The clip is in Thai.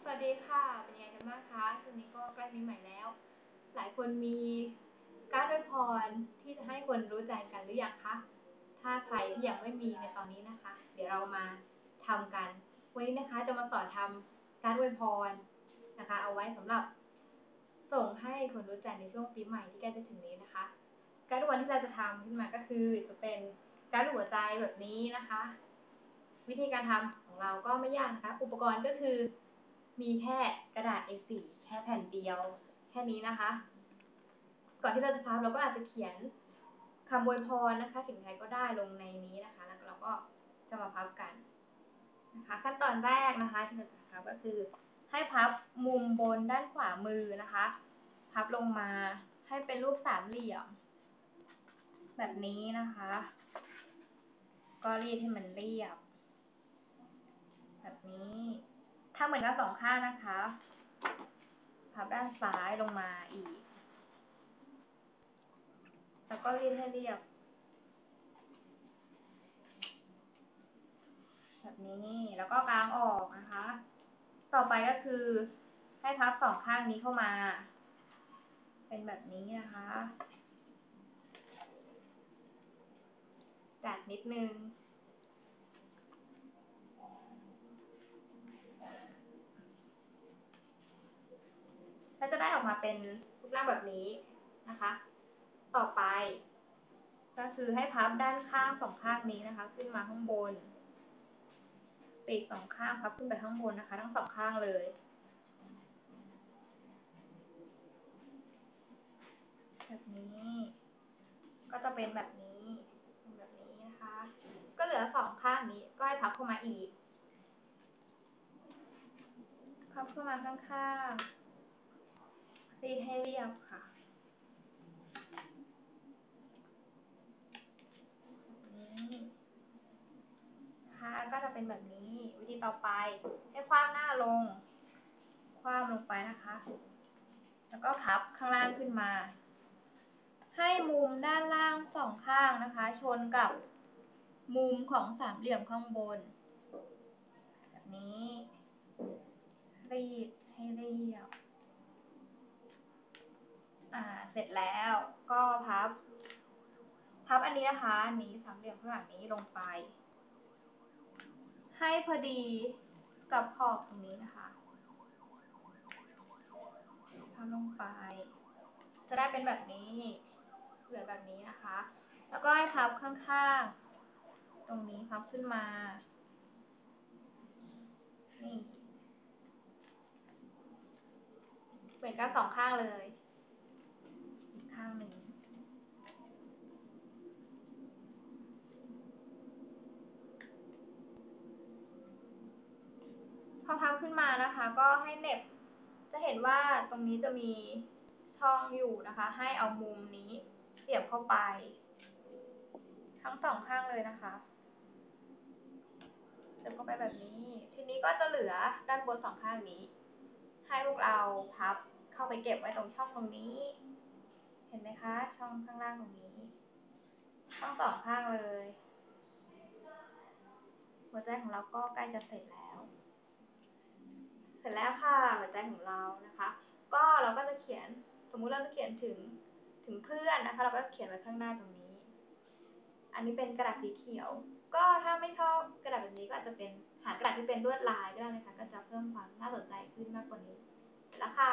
สวัสดีค่ะ เป็นยังไงกันบ้างคะช่วงนี้ก็ใกล้ปีใหม่แล้ว หลายคนมีการ์ดอวยพรที่จะให้คนรู้ใจกันหรือยังคะ ถ้าใครที่ยังไม่มีในตอนนี้นะคะ เดี๋ยวเรามาทำกัน วันนี้นะคะจะมาสอนทำการ์ดอวยพรนะคะ เอาไว้สำหรับ ส่งให้คนรู้ใจในช่วงปีใหม่ที่ใกล้จะถึงนี้นะคะ การ์ดอวยพรที่เราจะทำขึ้นมาก็คือจะเป็นการ์ดหัวใจแบบนี้นะคะ วิธีการทำของเราก็ไม่ยากนะคะ อุปกรณ์ก็คือ มีแค่กระดาษ A4 แค่แผ่นเดียว แค่นี้นะคะ ก่อนที่เราจะพับเราก็อาจจะเขียนคำอวยพรนะคะ สิ่งใดก็ได้ลงในนี้นะคะ แล้วเราก็จะมาพับกันนะคะ ขั้นตอนแรกนะคะที่เราจะพับก็คือ ให้พับมุมบนด้านขวามือนะคะ พับลงมาให้เป็นรูปสามเหลี่ยม แบบนี้นะคะ ก็รีดให้มันเรียบ แบบนี้ ทำเหมือนกันสองข้างนะคะพับด้านซ้ายลงมาอีก แล้วก็รีดให้เรียบ แบบนี้แล้วก็กางออกนะคะ ต่อไปก็คือให้พับสองข้างนี้เข้ามา เป็นแบบนี้นะคะจัดนิดนึง ก็จะได้ออกมาเป็นรูปร่างแบบนี้นะคะ ต่อไป ก็คือให้พับด้านข้างสองข้างนี้นะคะ ขึ้นมาข้างบนปีกสองข้างพับขึ้นไปข้างบนนะคะ ทั้งสองข้างเลยแบบนี้ ก็จะเป็นแบบนี้แบบนี้นะคะ ก็เหลือสองข้างนี้ก็ให้พับเข้ามาอีกพับเข้ามาข้างๆ รีให้เรียบค่ะนี้นะคะ ก็จะเป็นแบบนี้ วิธีต่อไป ให้คว้างหน้าลง คว้างลงไปนะคะ แล้วก็พับข้างล่างขึ้นมา ให้มุมด้านล่างสองข้างนะคะ ชนกับมุมของสามเหลี่ยมข้างบน แบบนี้ รีดให้เรียบ เสร็จแล้วก็พับ พับอันนี้นะคะ อันนี้สามเหลี่ยมข้างหลังนี้ลงไป ให้พอดีกับขอบตรงนี้นะคะพับลงไป จะได้เป็นแบบนี้เหลือแบบนี้นะคะ แล้วก็ให้พับข้างๆ ตรงนี้พับขึ้นมา นี่เหมือนกันสองข้างเลย ข้างหนึ่ง พอพับขึ้นมานะคะ ก็ให้เน็บ จะเห็นว่าตรงนี้จะมีช่องอยู่นะคะ ให้เอามุมนี้เสียบเข้าไป ทั้งสองข้างเลยนะคะเสียบเข้าไปแบบนี้ ทีนี้ก็จะเหลือด้านบนสองข้างนี้ ให้พวกเราพับเข้าไปเก็บไว้ตรงช่องตรงนี้ เห็นไหมคะ ช่องข้างล่างตรงนี้ช่องสองข้างเลย หัวใจของเราก็ใกล้จะเสร็จแล้ว เสร็จแล้วค่ะ หัวใจของเรานะคะ ก็เราก็จะเขียนสมมุติเราจะเขียนถึงถึงเพื่อนนะคะ เราก็เขียนไว้ข้างหน้าตรงนี้ อันนี้เป็นกระดาษสีเขียว ก็ถ้าไม่ชอบกระดาษแบบนี้ก็อาจจะเป็นหากระดาษที่เป็นลวดลายก็ได้นะคะ ก็จะเพิ่มความน่าสนใจขึ้นมากกว่านี้ แล้วค่ะ